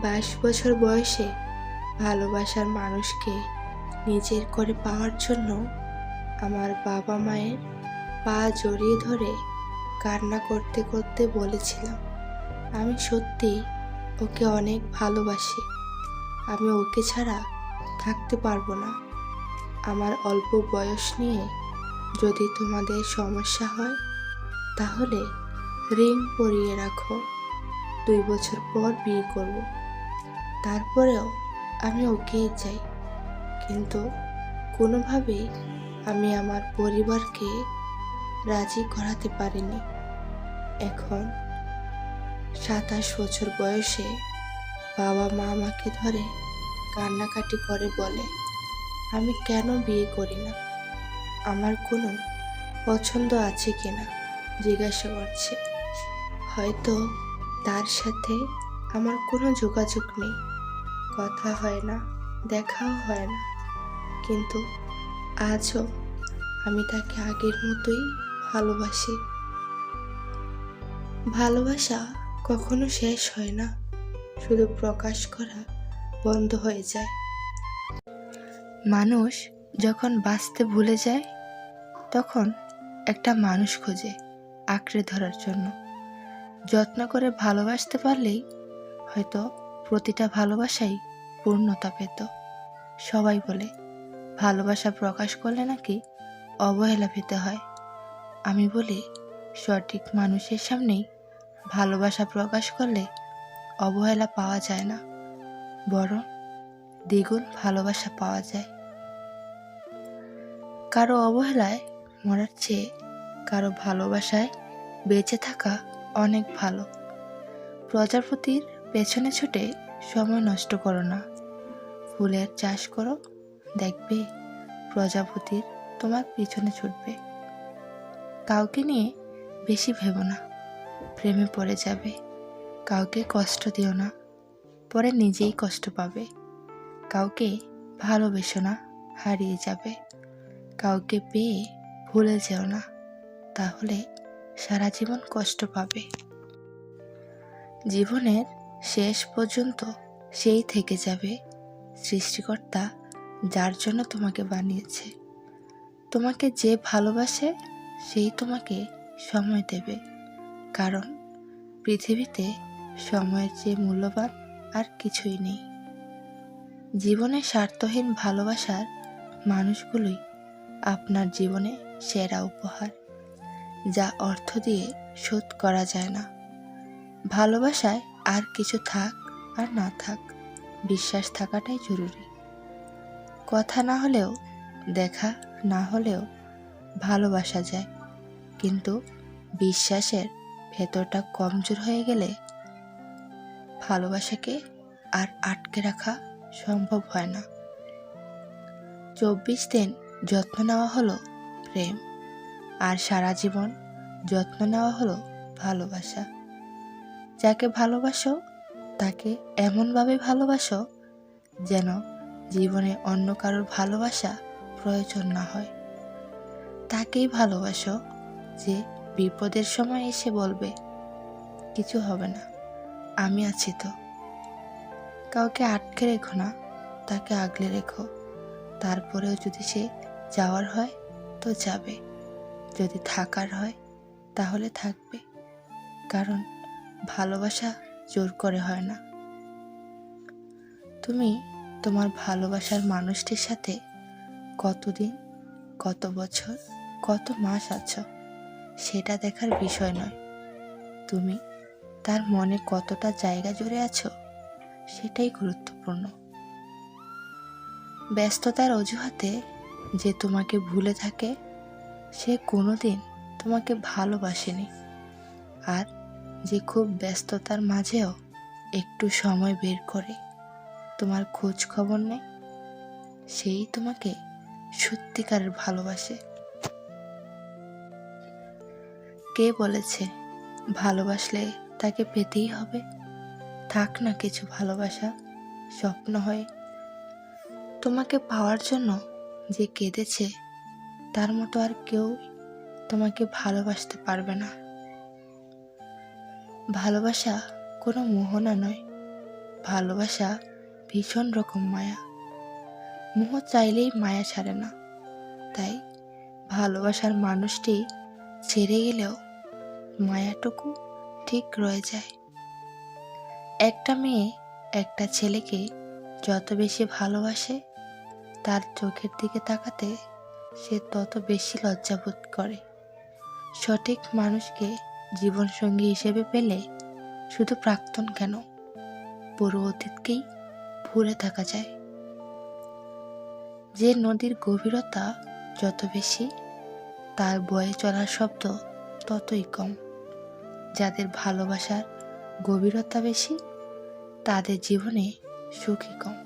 বাইশ বছর বয়সে ভালোবাসার মানুষকে নিজের করে পাওয়ার জন্য আমার বাবা মায়ের পা জড়িয়ে ধরে কান্না করতে করতে বলেছিলাম, আমি সত্যি ওকে অনেক ভালোবাসি। আমি ওকে ছাড়া থাকতে পারব না। আমার অল্প বয়স নিয়ে যদি তোমাদের সমস্যা হয়, তাহলে রিং পরিয়ে রাখো। দুই বছর পর বিয়ে করব। তারপরেও আমি ওকেই চাই। কিন্তু কোনোভাবেই আমি আমার পরিবারকে রাজি করাতে পারিনি। এখন সাতাশ বছর বয়সে বাবা মা আমাকে ধরে কান্নাকাটি করে বলে, আমি কেন বিয়ে করি না? আমার কোনো পছন্দ আছে কিনা জিজ্ঞাসা করছে। হয়তো তার সাথে আমার কোনো যোগাযোগ নেই। কথা হয় না, দেখাও হয় না। কিন্তু আজও আমি তাকে আগের মতোই ভালোবাসি। ভালোবাসা কখনো শেষ হয় না, শুধু প্রকাশ করা বন্ধ হয়ে যায়। মানুষ যখন বাঁচতে ভুলে যায়, তখন একটা মানুষ খোঁজে আঁকড়ে ধরার জন্য। যত্ন করে ভালোবাসতে পারলেই হয়তো প্রতিটা ভালোবাসাই পূর্ণতা পেত। সবাই বলে, ভালোবাসা প্রকাশ করলে নাকি অবহেলা পেতে হয়? আমি বলি, সঠিক মানুষের সামনেই ভালোবাসা প্রকাশ করলে অবহেলা পাওয়া যায় না, বরং দ্বিগুণ ভালোবাসা পাওয়া যায়। কারও অবহেলায় মরার চেয়ে কারও ভালোবাসায় বেঁচে থাকা অনেক ভালো। প্রজাপতির পেছনে ছুটে সময় নষ্ট করো না। ফুলের চাষ করো, দেখবে প্রজাপতির তোমার পিছনে ছুটবে। কাউকে নিয়ে বেশি ভেবো না, প্রেমে পড়ে যাবে। কাউকে কষ্ট দিও না, পরে নিজেই কষ্ট পাবে। কাউকে ভালোবেসো না, হারিয়ে যাবে। কাউকে পেয়ে ভুলে যেও না, তাহলে সারা জীবন কষ্ট পাবে। জীবনের শেষ পর্যন্ত সেই থেকে যাবে সৃষ্টিকর্তা যার জন্য তোমাকে বানিয়েছে। তোমাকে যে ভালোবাসে সেই তোমাকে সময় দেবে। কারণ পৃথিবীতে সময়ের চেয়ে মূল্যবান আর কিছুই নেই। জীবনে স্বার্থহীন ভালোবাসার মানুষগুলোই আপনার জীবনে সেরা উপহার, যা অর্থ দিয়ে শোধ করা যায় না। ভালোবাসায় আর কিছু থাক আর না থাক, বিশ্বাস থাকাটাই জরুরি। কথা না হলেও, দেখা না হলেও ভালোবাসা যায়। কিন্তু বিশ্বাসের ভেতরটা কমজোর হয়ে গেলে ভালোবাসাকে আর আটকে রাখা সম্ভব হয় না। চব্বিশ দিন যত্ন নেওয়া হলো প্রেম, আর সারা জীবন যত্ন নেওয়া হলো ভালোবাসা। যাকে ভালোবাসো, তাকে এমনভাবে ভালোবাসো যেন জীবনে অন্য কারোর ভালোবাসা প্রয়োজন না হয়। তাকেই ভালোবাসো যে বিপদের সময় এসে বলবে, কিছু হবে না, আমি আছি তো। কাউকে আটকে রেখো না, তাকে আগলে রেখো। তারপরেও যদি সে যাওয়ার হয়, তো যাবে। যদি থাকার হয়, তাহলে থাকবে। কারণ ভালোবাসা জোর করে হয় না। তুমি তোমার ভালোবাসার মানুষটির সাথে কতদিন, কত বছর, কত মাস আছো সেটা দেখার বিষয় নয়। তুমি তার মনে কতটা জায়গা জুড়ে আছো সেটাই গুরুত্বপূর্ণ। ব্যস্ততার অজুহাতে যে তোমাকে ভুলে থাকে, সে কোনোদিন তোমাকে ভালোবাসেনি। আর যে খুব ব্যস্ততার মাঝেও একটু সময় বের করে। তোমার খোঁজ খবর নেয় সেই তোমাকে সত্যিকারের ভালোবাসে। কে বলেছে ভালোবাসলে তাকে পেতেই হবে? থাক না কিছু ভালোবাসা, স্বপ্ন হয়ে। তোমাকে পাওয়ার জন্য যে কেঁদেছে, তার মতো আর কেউ তোমাকে ভালোবাসতে পারবে না। ভালোবাসা কোনো মোহনা নয়। ভালোবাসা ভীষণ রকম মায়া। মোহ চাইলেই মায়া ছাড়ে না। তাই ভালোবাসার মানুষটি ছেড়ে গেলেও মায়াটুকু ঠিক রয়ে যায়। একটা মেয়ে একটা ছেলেকে যত বেশি ভালোবাসে, তার চোখের দিকে তাকাতে সে তত বেশি লজ্জাবোধ করে। সঠিক মানুষকে জীবনসঙ্গী হিসেবে পেলে শুধু প্রাক্তন কেন? পুরো অতীতকেই ভুলে থাকা যায়। যে নদীর গভীরতা যত বেশি, তার বয়ে চলার শব্দ ততই কম। যাদের ভালোবাসার গভীরতা বেশি, তাদের জীবনে সুখী কম।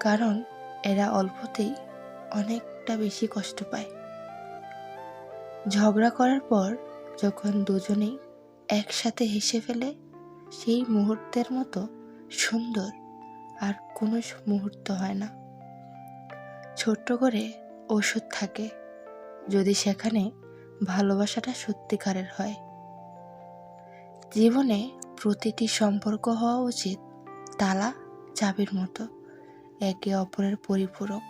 কারণ এরা অল্পতেই অনেকটা বেশি কষ্ট পায়। ঝগড়া করার পর যখন দুজনেই একসাথে হেসে ফেলে, সেই মুহূর্তের মতো সুন্দর আর কোনো মুহূর্ত হয় না। ছোট্ট করে ওষুধ থাকে, যদি সেখানে ভালোবাসাটা সত্যিকারের হয়। জীবনে প্রতিটি সম্পর্ক হওয়া উচিত তালা, চাবির মতো, একে অপরের পরিপূরক।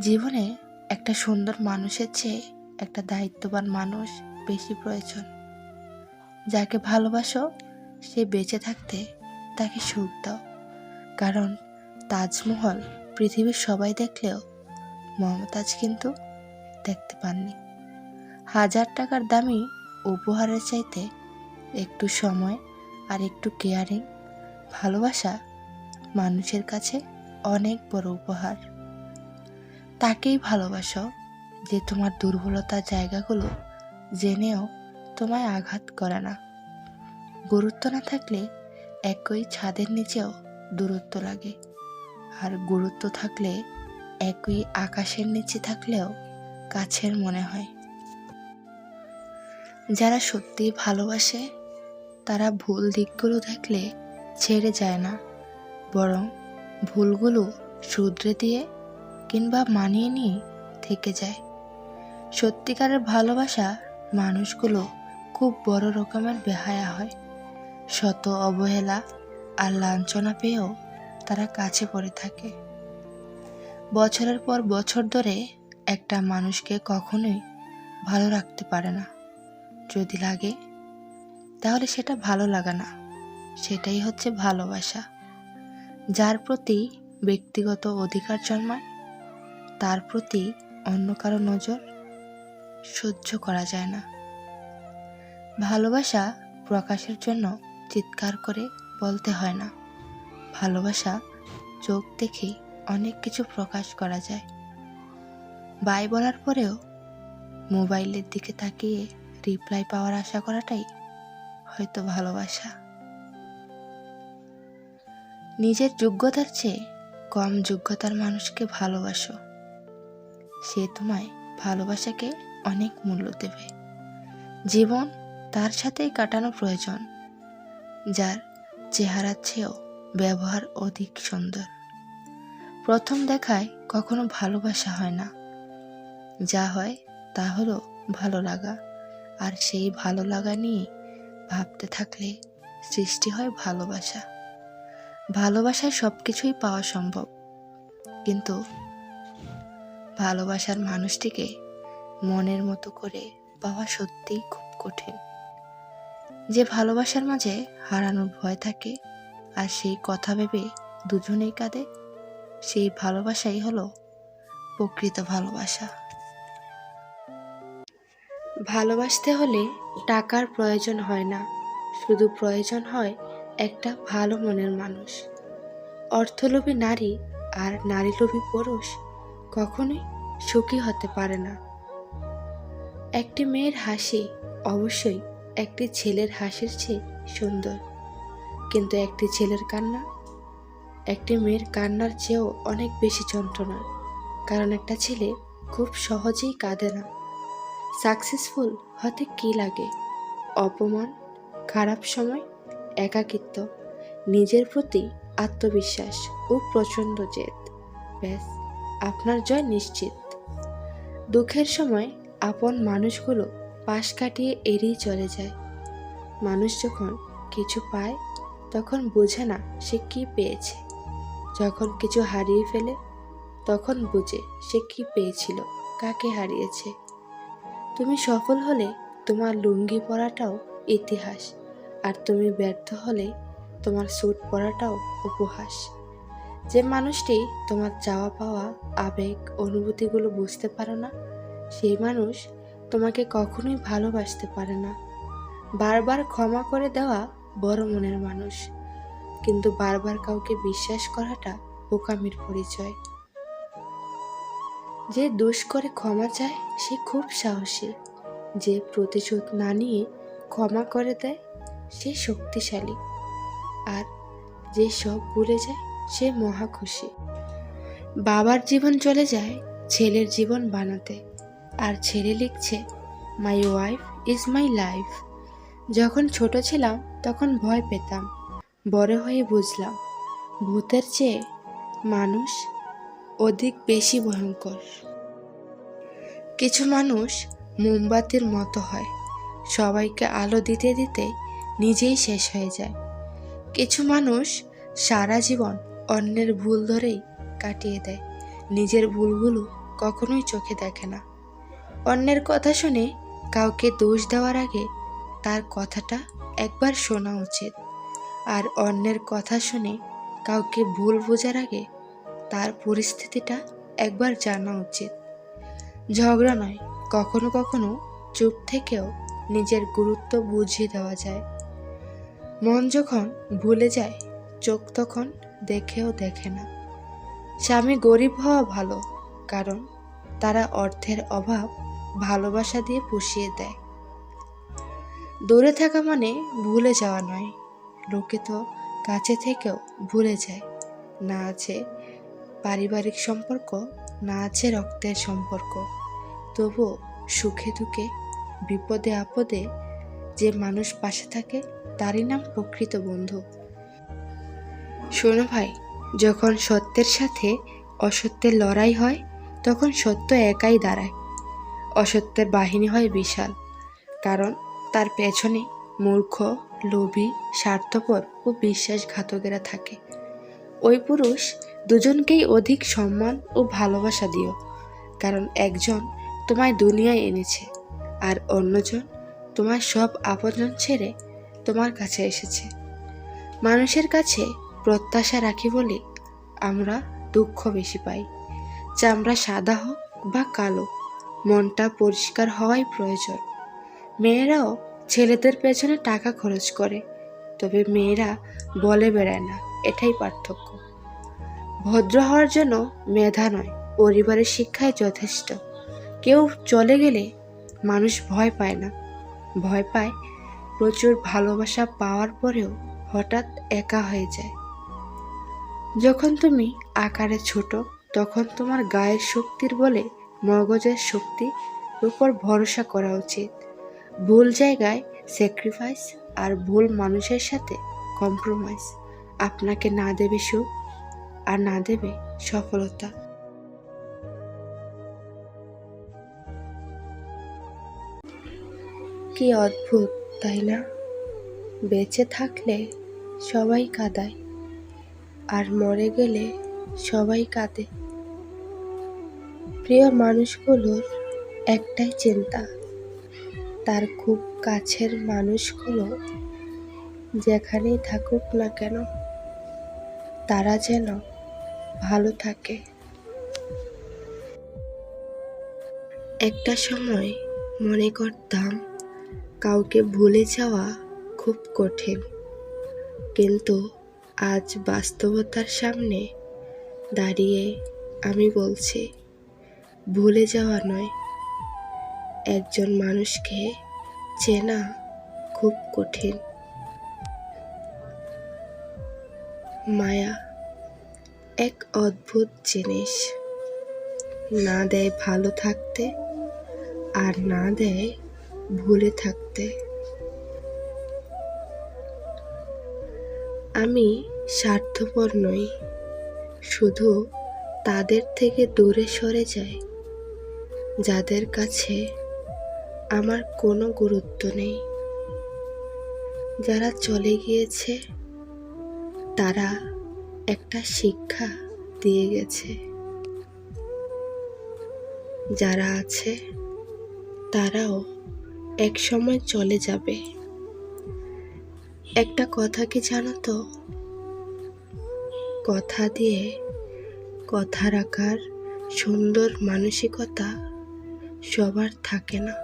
জীবনে একটা সুন্দর মানুষের চেয়ে একটা দায়িত্ববান মানুষ বেশি প্রয়োজন। যাকে ভালোবাসো, সে বেঁচে থাকতে তাকে সুখ দাও। কারণ তাজমহল পৃথিবীর সবাই দেখলেও মমতাজ কিন্তু দেখতে পাননি। হাজার টাকার দামি উপহারের চাইতে একটু সময় আর একটু কেয়ারিং ভালোবাসা মানুষের কাছে অনেক বড় উপহার। তাকেই ভালোবাসো যে তোমার দুর্বলতার জায়গাগুলো জেনেও তোমায় আঘাত করে না। গুরুত্ব না থাকলে একই ছাদের নিচেও দূরত্ব লাগে। আর গুরুত্ব থাকলে একই আকাশের নিচে থাকলেও কাছের মনে হয়। যারা সত্যিই ভালোবাসে, তারা ভুল দিকগুলো দেখলে ছেড়ে যায় না। বরং ভুলগুলো শুধরে দিয়ে কিংবা মানিয়ে নিয়ে থেকে যায়। সত্যিকারের ভালোবাসা মানুষগুলো খুব বড় রকমের বেহায়া হয়। শত অবহেলা আর লাঞ্ছনা পেয়েও তারা কাছে পড়ে থাকে। বছরের পর বছর ধরে একটা মানুষকে কখনোই ভালো রাখতে পারে না। যদি লাগে, তাহলে সেটা ভালো লাগা না। সেটাই হচ্ছে ভালোবাসা। যার প্রতি ব্যক্তিগত অধিকার জন্মায়, তার প্রতি অন্য কারও নজর সহ্য করা যায় না। ভালোবাসা প্রকাশের জন্য চিৎকার করে বলতে হয় না। ভালোবাসা চোখ দেখেই অনেক কিছু প্রকাশ করা যায়। বাই বলার পরেও মোবাইলের দিকে তাকিয়ে রিপ্লাই পাওয়ার আশা করাটাই হয়তো ভালোবাসা। নিজের যোগ্যতার চেয়ে কম যোগ্যতার মানুষকে ভালোবাসো। সে তোমায় ভালোবাসাকে অনেক মূল্য দেবে। জীবন তার সাথেই কাটানো প্রয়োজন, যার চেহারার চেয়েও ব্যবহার অধিক সুন্দর। প্রথম দেখায় কখনো ভালোবাসা হয় না। যা হয় তা হলো ভালো লাগা, আর সেই ভালো লাগা নিয়ে ভাবতে থাকলে সৃষ্টি হয় ভালোবাসা। ভালোবাসায় সব কিছুই পাওয়া সম্ভব, কিন্তু ভালোবাসার মানুষটিকে মনের মতো করে পাওয়া সত্যিই খুব কঠিন। যে ভালোবাসার মাঝে হারানোর ভয় থাকে, আর সেই কথা ভেবে দুজনেই কাঁদে, সেই ভালোবাসাই হলো প্রকৃত ভালোবাসা। ভালোবাসতে হলে টাকার প্রয়োজন হয় না, শুধু প্রয়োজন হয় একটা ভালো মনের মানুষ। অর্থলোভী নারী আর নারীলোভী পুরুষ কখনোই সুখী হতে পারে না। একটি মেয়ের হাসি অবশ্যই একটি ছেলের হাসির চেয়ে সুন্দর। কিন্তু একটি ছেলের কান্না, একটি মেয়ের কান্নার চেয়েও অনেক বেশি যন্ত্রণা কারণ একটা ছেলে খুব সহজেই কাঁদে না। সাকসেসফুল হতে কি লাগে? অপমান, খারাপ সময়, একাকিত্ব, নিজের প্রতি আত্মবিশ্বাস ও প্রচণ্ড জেদ। ব্যাস, আপনার জয় নিশ্চিত। দুঃখের সময় আপন মানুষগুলো পাশ কাটিয়ে এড়িয়ে চলে যায়। মানুষ যখন কিছু পায়, তখন বোঝে না সে কি পেয়েছে। যখন কিছু হারিয়ে ফেলে, তখন বুঝে সে কি পেয়েছিল, কাকে হারিয়েছে। তুমি সফল হলে তোমার লুঙ্গি পরাটাও ইতিহাস, আর তুমি ব্যর্থ হলে তোমার স্যুট পরাটাও উপহাস। যে মানুষটি তোমার চাওয়া পাওয়া, আবেগ, অনুভূতিগুলো বুঝতে পারো না সেই মানুষ তোমাকে কখনোই ভালোবাসতে পারে না। বারবার ক্ষমা করে দেওয়া বড় মনের মানুষ। কিন্তু বারবার কাউকে বিশ্বাস করাটা বোকামির পরিচয়। যে দোষ করে ক্ষমা চায়, সে খুব সাহসী। যে প্রতিশোধ না নিয়ে ক্ষমা করে দেয়, সে শক্তিশালী। আর যে সব ভুলে যায়, সে মহা খুশি। বাবার জীবন চলে যায়, ছেলের জীবন বানাতে। আর ছেলে লিখছে my wife is my life যখন ছোট ছিলাম, তখন ভয় পেতাম। বড় হয়ে বুঝলাম, ভূতের চেয়ে মানুষ অধিক বেশি ভয়ঙ্কর। কিছু মানুষ মোমবাতির মতো হয়, সবাইকে আলো দিতে দিতে নিজেই শেষ হয়ে যায়। কিছু মানুষ সারা জীবন অন্যের ভুল ধরেই কাটিয়ে দেয়, নিজের ভুলগুলো কখনোই চোখে দেখে না। অন্যের কথা শুনে কাউকে দোষ দেওয়ার আগে তার কথাটা একবার শোনা উচিত। আর অন্যের কথা শুনে কাউকে ভুল বোঝার আগে তার পরিস্থিতিটা একবার জানা উচিত। ঝগড়া নয়, কখনো কখনো চুপ থেকেও নিজের গুরুত্ব বুঝিয়ে দেওয়া যায়। মন যখন ভুলে যায়, চোখ তখন দেখেও দেখে না। স্বামী গরিব হওয়া ভালো, কারণ তারা অর্থের অভাব ভালোবাসা দিয়ে পুষিয়ে দেয়। দূরে থাকা মানে ভুলে যাওয়া নয়। লোকে তো কাছে থেকেও ভুলে যায়। না আছে পারিবারিক সম্পর্ক, না আছে রক্তের সম্পর্ক। তবুও সুখে দুঃখে, বিপদে আপদে যে মানুষ পাশে থাকে, তারই নাম প্রকৃত বন্ধু। শোনো ভাই, যখন সত্যের সাথে অসত্যের লড়াই হয়, তখন সত্য একাই দাঁড়ায়। অসত্যের বাহিনী হয় বিশাল, কারণ তার পেছনে মূর্খ, লোভী, স্বার্থপর ও বিশ্বাসঘাতকেরা থাকে। ওই পুরুষ দুজনকেই অধিক সম্মান ও ভালোবাসা দিও, কারণ একজন তোমায় দুনিয়ায় এনেছে আর অন্যজন তোমার সব আপনজন ছেড়ে তোমার কাছে এসেছে। মানুষের কাছে প্রত্যাশা রাখি বলে আমরা দুঃখ বেশি পাই চামড়া সাদা হোক বা কালো। মনটা পরিষ্কার হওয়াই প্রয়োজন। মেয়েরাও ছেলেদের পেছনে টাকা খরচ করে, তবে মেয়েরা বলে বেড়ায় না, এটাই পার্থক্য। ভদ্র হওয়ার জন্য মেধা নয়, পরিবারের শিক্ষায় যথেষ্ট। কেউ চলে গেলে মানুষ ভয় পায় না। ভয় পায় প্রচুর ভালোবাসা পাওয়ার পরেও হঠাৎ একা হয়ে যায়। যখন তুমি আকারে ছোট, তখন তোমার গায়ের শক্তির বলে মগজের শক্তি উপর ভরসা করা উচিত। ভুল জায়গায় স্যাক্রিফাইস আর ভুল মানুষের সাথে কম্প্রোমাইজ আপনাকে না দেবে সুখ আর না দেবে সফলতা। কি অদ্ভুত, তাই না? বেঁচে থাকলে সবাই কাঁদায়, আর মরে গেলে সবাই কাঁদে। প্রিয় মানুষগুলোর একটাই চিন্তা। তার খুব কাছের মানুষগুলো যেখানেই থাকুক না কেন, তারা যেন ভালো থাকে। একটা সময় মনে করতাম কাউকে ভুলে যাওয়া খুব কঠিন। কিন্তু আজ বাস্তবতার সামনে দাঁড়িয়ে আমি বলছি ভুলে যাওয়া নয়। একজন মানুষকে চেনা খুব কঠিন। মায়া এক অদ্ভুত জিনিস। না দেয় ভালো থাকতে আর না দেয় ভুলে থাকতে। আমি স্বার্থপর নই, শুধু তাদের থেকে দূরে সরে যাই। যাদের কাছে আমার কোনো গুরুত্ব নেই। যারা চলে গিয়েছে, তারা একটা শিক্ষা দিয়ে গেছে। যারা আছে, তারাও এক সময় চলে যাবে। একটা কথা কি জানো তো? কথা দিয়ে কথা রাখার সুন্দর মানসিকতা সবার থাকে না।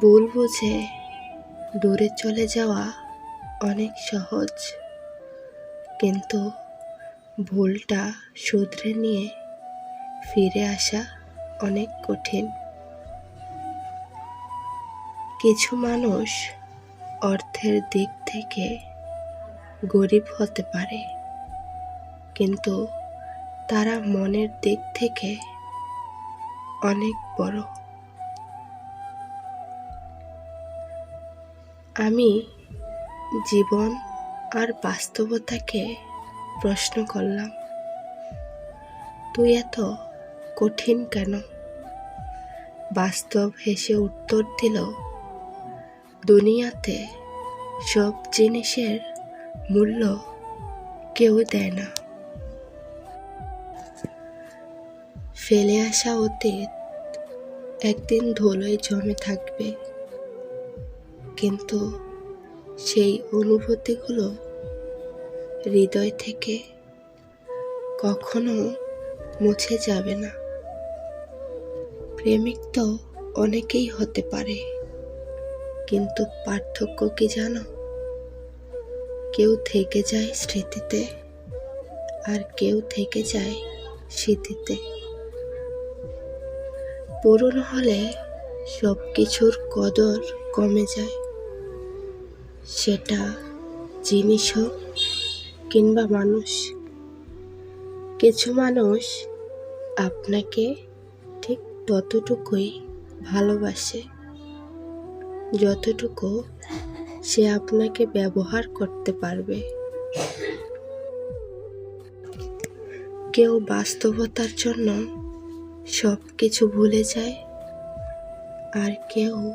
ভুল বুঝে দূরে চলে যাওয়া অনেক সহজ। কিন্তু ভুলটা শুধরে নিয়ে ফিরে আসা অনেক কঠিন। কিছু মানুষ অর্থের দিক থেকে গরিব হতে পারে, কিন্তু তারা মনের দিক থেকে অনেক বড়। আমি জীবন আর বাস্তবতাকে প্রশ্ন করলাম, তুই এত কঠিন কেন? বাস্তব হেসে উত্তর দিল, দুনিয়াতে সব জিনিসের মূল্য কেউ দেয় না। ফেলে আসা অতীত একদিন ধুলোয় জমে থাকবে। কিন্তু সেই অনুভূতিগুলো হৃদয় থেকে কখনো মুছে যাবে না। প্রেমিক তো অনেকেই হতে পারে, কিন্তু পার্থক্য কি জানো? কেউ থেকে যায় স্মৃতিতে আর কেউ থেকে যায় স্মৃতিতে। পুরনো হলে সব কিছুর কদর কমে যায়। সেটা জিনিস হোক কিংবা মানুষ, কিছু মানুষ আপনাকে ঠিক ততটুকুই ভালোবাসে, যতটুকু সে আপনাকে ব্যবহার করতে পারবে। কেউ বাস্তবতার জন্য সব কিছু ভুলে যায়। আর কেউ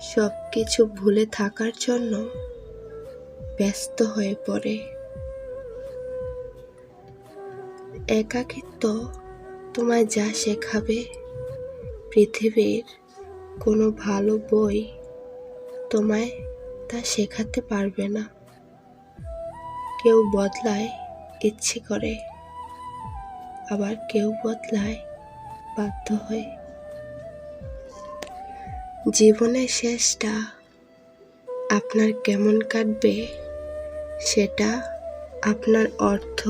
সব কিছু ভুলে থাকার জন্য ব্যস্ত হয়ে পড়ে। একাকিত্ব তোমায় যা শেখাবে, পৃথিবীর কোনো ভালো বই তোমায় তা শেখাতে পারবে না। কেউ বদলায় ইচ্ছে করে, আবার কেউ বদলায় বাধ্য হয়ে জীবনের শেষটা আপনার কেমন কাটবে সেটা আপনার অর্থ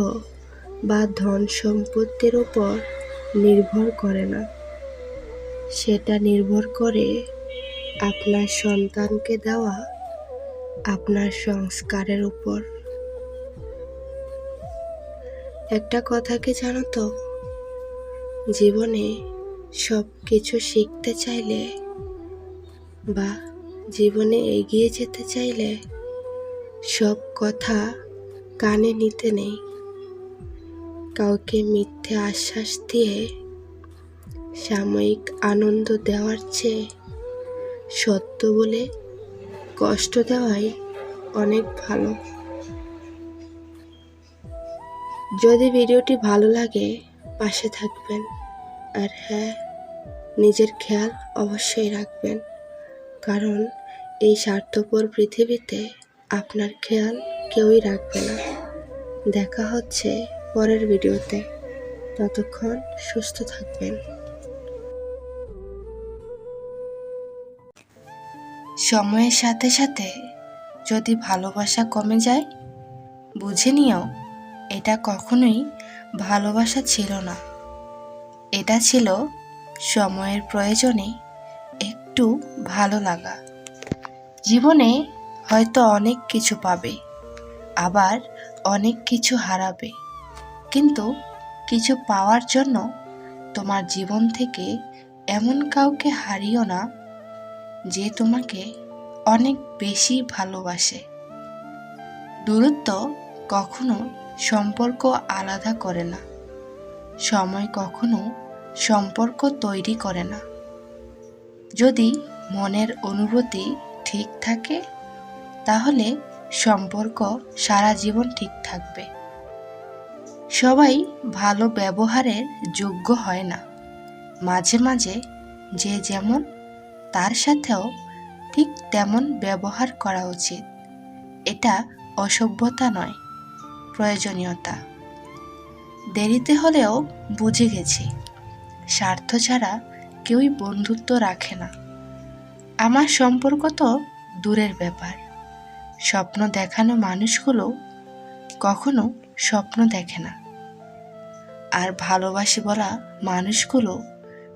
বা ধন সম্পত্তির উপর নির্ভর করে না। সেটা নির্ভর করে আপনার সন্তানকে দেওয়া আপনার সংস্কারের উপর। একটা কথা কি জানো তো? জীবনে সব কিছু শিখতে চাইলে বা জীবনে এগিয়ে যেতে চাইলে সব কথা কানে নিতে নেই। কাউকে মিথ্যে আশ্বাস দিয়ে সাময়িক আনন্দ দেওয়ার চেয়ে সত্য বলে কষ্ট দেওয়াই অনেক ভালো। যদি ভিডিওটি ভালো লাগে পাশে থাকবেন। আর হ্যাঁ নিজের খেয়াল অবশ্যই রাখবেন। কারণ এই স্বার্থপর পৃথিবীতে আপনার খেয়াল কেউই রাখবে না। দেখা হচ্ছে পরের ভিডিওতে। ততক্ষণ সুস্থ থাকবেন। সময়ের সাথে সাথে যদি ভালোবাসা কমে যায়, বুঝে নিও, এটা কখনোই ভালোবাসা ছিল না। এটা ছিল সময়ের প্রয়োজনে একটু ভালো লাগা। জীবনে হয়তো অনেক কিছু পাবে, আবার অনেক কিছু হারাবে। কিন্তু কিছু পাওয়ার জন্য তোমার জীবন থেকে এমন কাউকে হারিও না যে তোমাকে অনেক বেশি ভালোবাসে। দূরত্ব কখনো সম্পর্ক আলাদা করে না। সময় কখনো সম্পর্ক তৈরি করে না। যদি মনের অনুভূতি ঠিক থাকে, তাহলে সম্পর্ক সারা জীবন ঠিক থাকবে। সবাই ভালো ব্যবহারের যোগ্য হয় না। মাঝে মাঝে যে যেমন, তার সাথেও ঠিক তেমন ব্যবহার করা উচিত। এটা অসভ্যতা নয়, প্রয়োজনীয়তা। দেরিতে হলেও বুঝে গেছি। স্বার্থ ছাড়া কেউই বন্ধুত্ব রাখে না। আমার সম্পর্ক তো দূরের ব্যাপার। স্বপ্ন দেখানো মানুষগুলো কখনো স্বপ্ন দেখে না। আর ভালোবাসি বলা মানুষগুলো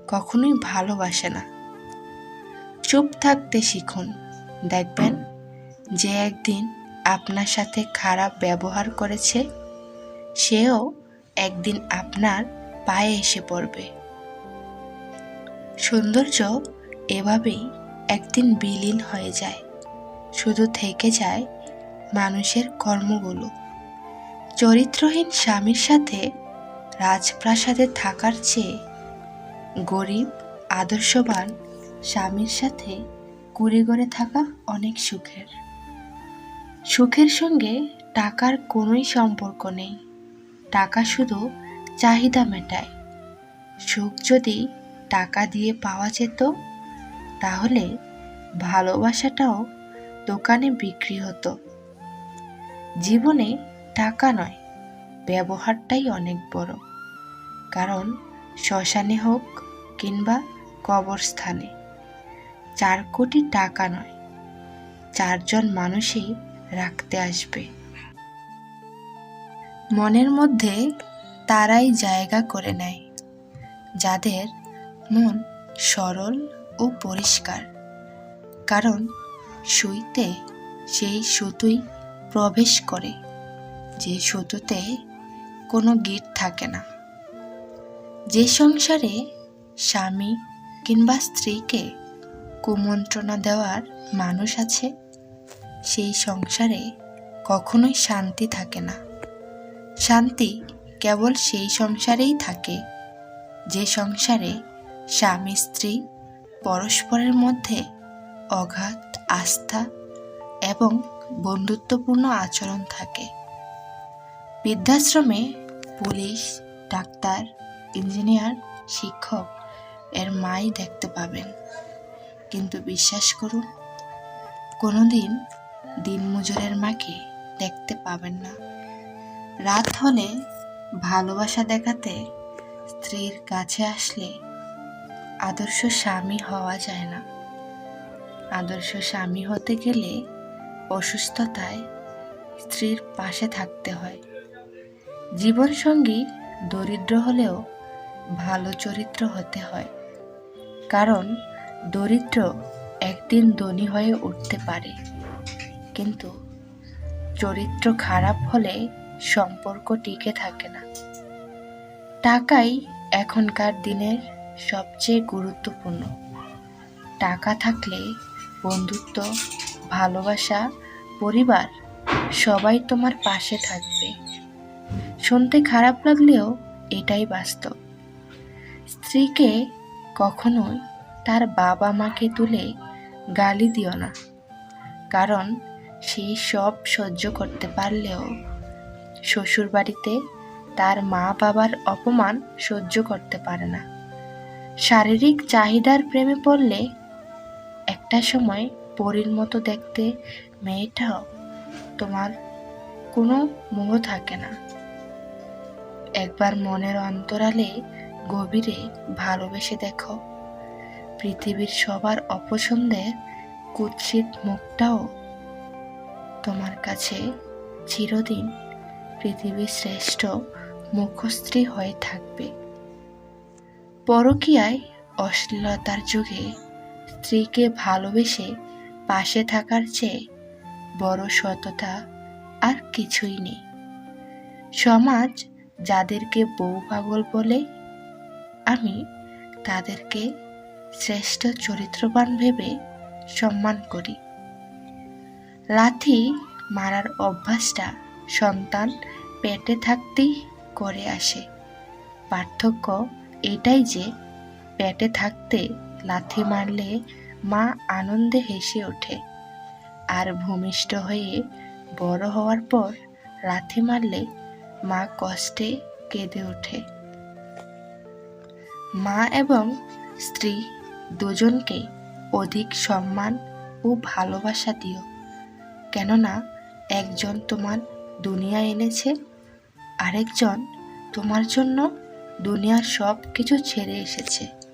কখনোই ভালোবাসে না। চুপ থাকতে শিখুন। দেখবেন যে একদিন আপনার সাথে খারাপ ব্যবহার করেছে, সেও একদিন আপনার পায়ে এসে পড়বে। সৌন্দর্য এভাবেই একদিন বিলীন হয়ে যায়। শুধু থেকে যায় মানুষের কর্মগুলো। চরিত্রহীন স্বামীর সাথে রাজপ্রাসাদে থাকার চেয়ে গরিব, আদর্শবান স্বামীর সাথে কুড়িগড়ে থাকা অনেক সুখের। সুখের সঙ্গে টাকার কোনোই সম্পর্ক নেই। টাকা শুধু চাহিদা মেটায়। সুখ যদি টাকা দিয়ে পাওয়া যেত, তাহলে ভালোবাসাটাও দোকানে বিক্রি হতো। জীবনে টাকা নয়, ব্যবহারটাই অনেক বড়। কারণ শ্মশানে হোক কিংবা কবরস্থানে, চার কোটি টাকা নয়, চারজন মানুষই রাখতে আসবে। মনের মধ্যে তারাই জায়গা করে নেয়, যাদের মন সরল ও পরিষ্কার। কারণ সুইতে সেই সুতোই প্রবেশ করে, যে সুতোতে কোনো গিট থাকে না। যে সংসারে স্বামী কিংবা স্ত্রীকে কুমন্ত্রণা দেওয়ার মানুষ আছে, সেই সংসারে কখনোই শান্তি থাকে না। শান্তি কেবল সেই সংসারেই থাকে, যে সংসারে স্বামী, স্ত্রী পরস্পরের মধ্যে অগাধ আস্থা এবং বন্ধুত্বপূর্ণ আচরণ থাকে। বৃদ্ধাশ্রমে পুলিশ, ডাক্তার, ইঞ্জিনিয়ার, শিক্ষক এর মাই দেখতে পাবেন। কিন্তু বিশ্বাস করুন, কোনোদিন দিনমজুরের মাকে দেখতে পাবেন না। রাত হলে ভালোবাসা দেখাতে স্ত্রীর কাছে আসলে আদর্শ স্বামী হওয়া যায় না। আদর্শ স্বামী হতে গেলে অসুস্থতায় স্ত্রীর পাশে থাকতে হয়। জীবনসঙ্গী দরিদ্র হলেও ভালো চরিত্র হতে হয়। কারণ দরিদ্র একদিন ধনী হয়ে উঠতে পারে। কিন্তু চরিত্র খারাপ হলে সম্পর্ক টিকে থাকে না। টাকাই এখনকার দিনের সবচেয়ে গুরুত্বপূর্ণ। টাকা থাকলে বন্ধুত্ব, ভালোবাসা, পরিবার সবাই তোমার পাশে থাকবে। শুনতে খারাপ লাগলেও এটাই বাস্তব। স্ত্রীকে কখনোই তার বাবা মাকে তুলে গালি দিও না। কারণ সে সব সহ্য করতে পারলেও শ্বশুর বাড়িতে তার মা বাবার অপমান সহ্য করতে পারে না। শারীরিক চাহিদার প্রেমে পড়লে একটা সময় পরীর মতো দেখতে মেয়েটাও তোমার কোনো মোহ থাকে না। একবার মনের অন্তরালে গভীরে ভালোবেসে দেখো, পৃথিবীর সবার অপছন্দের কুৎসিত মুখটাও তোমার কাছে চিরদিন পৃথিবীর শ্রেষ্ঠ মুখস্ত্রী হয়ে থাকবে। পরকীয়ায় অশ্লীলতার যুগে স্ত্রীকে ভালোবেসে পাশে থাকার চেয়ে বড় সততা আর কিছুই নেই। সমাজ যাদেরকে বউ পাগল বলে, আমি তাদেরকে শ্রেষ্ঠ চরিত্রবান ভেবে সম্মান করি। লাথি মারার অভ্যাসটা সন্তান পেটে থাকতেই করে আসে। পার্থক্য এটাই যে পেটে থাকতে লাথি মারলে মা আনন্দে হেসে ওঠে। আর ভূমিষ্ঠ হয়ে বড় হওয়ার পর লাথি মারলে মা কষ্টে কেঁদে ওঠে। মা এবং স্ত্রী দুজনকে অধিক সম্মান ও ভালোবাসা দিও। কেননা একজন তোমার দুনিয়া এনেছে, আরেকজন তোমার জন্য দুনিয়ার সব কিছু ছেড়ে এসেছে।